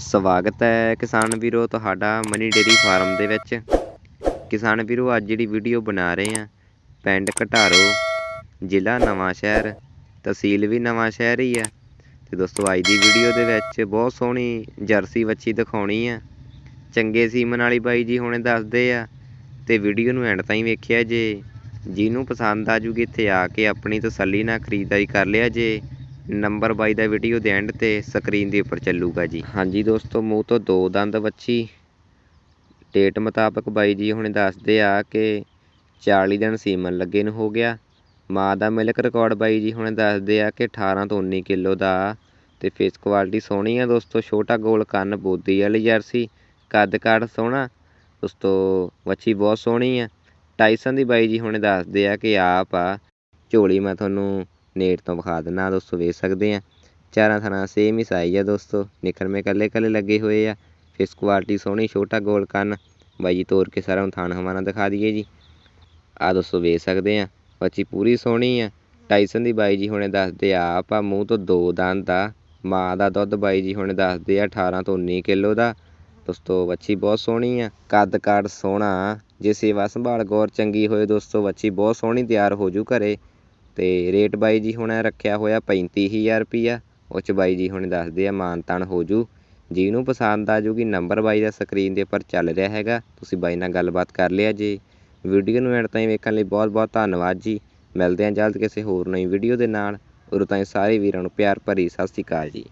ਸਵਾਗਤ ਹੈ ਕਿਸਾਨ ਵੀਰੋ ਤੁਹਾਡਾ ਮਨੀ ਡੇਰੀ ਫਾਰਮ ਦੇ ਵਿੱਚ। ਕਿਸਾਨ ਵੀਰੋ, ਅੱਜ ਜਿਹੜੀ ਵੀਡੀਓ ਬਣਾ ਰਹੇ ਹਾਂ, ਪਿੰਡ ਘਟਾਰੋ, ਜ਼ਿਲ੍ਹਾ ਨਵਾਂ ਸ਼ਹਿਰ ਤਹਿਸੀਲ ਵੀ ਨਵਾਂ ਸ਼ਹਿਰ ਹੀ ਆ। ਤੇ ਦੋਸਤੋ, ਅੱਜ ਦੀ ਵੀਡੀਓ ਦੇ ਵਿੱਚ ਬਹੁਤ ਸੋਹਣੀ ਜਰਸੀ ਵੱਛੀ ਦਿਖਾਉਣੀ ਆ। ਚੰਗੇ ਸੀਮਨ ਵਾਲੀ ਬਾਈ ਜੀ ਹੁਣੇ ਦੱਸਦੇ ਆ। ਤੇ ਵੀਡੀਓ ਨੂੰ ਐਂਡ ਤਾਈਂ ਵੇਖਿਆ ਜੇ। ਜਿਹਨੂੰ ਪਸੰਦ ਆ ਜੂਗੀ ਇੱਥੇ ਆ ਕੇ ਆਪਣੀ ਤਸੱਲੀ ਨਾਲ ਖਰੀਦਦਾਰੀ ਕਰ ਲਿਆ ਜੇ। ਨੰਬਰ ਬਾਈ ਦਾ ਵੀਡੀਓ ਦੇ ਐਂਡ ਤੇ ਸਕਰੀਨ ਦੇ ਉੱਪਰ ਚੱਲੂਗਾ ਜੀ। ਹਾਂਜੀ ਦੋਸਤੋ, ਮੂੰਹ ਤੋਂ ਦੋ ਦੰਦ ਵੱਛੀ। ਡੇਟ ਮੁਤਾਬਕ ਬਾਈ ਜੀ ਹੁਣੇ ਦੱਸਦੇ ਆ ਕਿ 40 ਦਿਨ ਸੀਮਨ ਲੱਗੇ ਨੂੰ ਹੋ ਗਿਆ। ਮਾਂ ਦਾ ਮਿਲਕ ਰਿਕਾਰਡ ਬਾਈ ਜੀ ਹੁਣੇ ਦੱਸਦੇ ਆ ਕਿ 18 ਤੋਂ 19 ਕਿਲੋ ਦਾ। ਤੇ ਫੇਸ ਕੁਆਲਿਟੀ ਸੋਹਣੀ ਆ ਦੋਸਤੋ, ਛੋਟਾ ਗੋਲ ਕੰਨ, ਬੋਦੀ ਵਾਲੀ ਜਰਸੀ, ਕੱਦ ਕਾਠ ਸੋਹਣਾ। ਦੋਸਤੋ, ਵੱਛੀ ਬਹੁਤ ਸੋਹਣੀ ਆ। ਟਾਈਸਨ ਦੀ ਬਾਈ ਜੀ ਹੁਣੇ ਦੱਸਦੇ ਆ ਕਿ ਆਪ ਆ। ਝੋਲੀ ਮੈਂ ਤੁਹਾਨੂੰ ਨੇਟ ਤੋਂ ਵਿਖਾ ਦਿੰਦਾ ਦੋਸਤੋ ਵੇਖ ਸਕਦੇ ਆ। ਚਾਰਾਂ ਥਾਂ ਸੇਮ ਹੀ ਸਾਈਜ਼ ਆ ਦੋਸਤੋ। ਨਿਕਰਮੇ ਕੱਲੇ ਕੱਲੇ ਲੱਗੇ ਹੋਏ ਆ। ਫਿਸ ਕੁਆਲਿਟੀ ਸੋਹਣੀ, ਛੋਟਾ ਗੋਲ ਕੰਨ। ਬਾਈ ਜੀ ਤੋੜ ਕੇ ਸਾਰਾ ਨੂੰ ਥਾਣ ਹਵਾਨਾ ਦਿਖਾ ਦਈਏ ਜੀ। ਆ ਦੋਸਤੋ ਵੇਖ ਸਕਦੇ ਆ, ਬੱਚੀ ਪੂਰੀ ਸੋਹਣੀ ਆ। ਟਾਈਸਨ ਦੀ ਬਾਈ ਜੀ ਹੁਣੇ ਦੱਸਦੇ ਆ, ਆਪਾਂ ਮੂੰਹ ਤੋਂ ਦੋ ਦੰਦ ਆ। ਮਾਂ ਦਾ ਦੁੱਧ ਬਾਈ ਜੀ ਹੁਣੇ ਦੱਸਦੇ ਆ 18 ਤੋਂ 19 ਕਿਲੋ ਦਾ। ਦੋਸਤੋ ਬੱਚੀ ਬਹੁਤ ਸੋਹਣੀ ਆ। ਕੱਦ ਕਾਠ ਸੋਹਣਾ। ਜੇ ਸੇਵਾ ਸੰਭਾਲ ਗੌਰ ਚੰਗੀ ਹੋਏ ਦੋਸਤੋ, ਬੱਚੀ ਬਹੁਤ ਸੋਹਣੀ ਤਿਆਰ ਹੋ ਜੂ ਘਰੇ। ਅਤੇ ਰੇਟ ਬਾਈ ਜੀ ਹੁਣ ਰੱਖਿਆ ਹੋਇਆ ਪੈਂਤੀ ਹਜ਼ਾਰ ਰੁਪਈਆ। ਉਹ ਚ ਬਾਈ ਜੀ ਹੁਣੇ ਦੱਸਦੇ ਆ, ਮਾਨ ਤਾਨ ਹੋ ਜਿਹਨੂੰ ਪਸੰਦ ਆ ਜੂਗੀ, ਨੰਬਰ ਬਾਈ ਦਾ ਸਕਰੀਨ ਦੇ ਉੱਪਰ ਚੱਲ ਰਿਹਾ ਹੈਗਾ। ਤੁਸੀਂ ਬਾਈ ਨਾਲ ਗੱਲਬਾਤ ਕਰ ਲਿਆ ਜੇ। ਵੀਡੀਓ ਨੂੰ ਐਂਡ ਤਾਈਂ ਵੇਖਣ ਲਈ ਬਹੁਤ ਬਹੁਤ ਧੰਨਵਾਦ ਜੀ। ਮਿਲਦੇ ਹਾਂ ਜਲਦ ਕਿਸੇ ਹੋਰ ਨਵੀਂ ਵੀਡੀਓ ਦੇ ਨਾਲ। ਉਦੋਂ ਤਾਈਂ ਸਾਰੇ ਵੀਰਾਂ ਨੂੰ ਪਿਆਰ ਭਰੀ ਸਤਿ ਸ਼੍ਰੀ ਅਕਾਲ ਜੀ।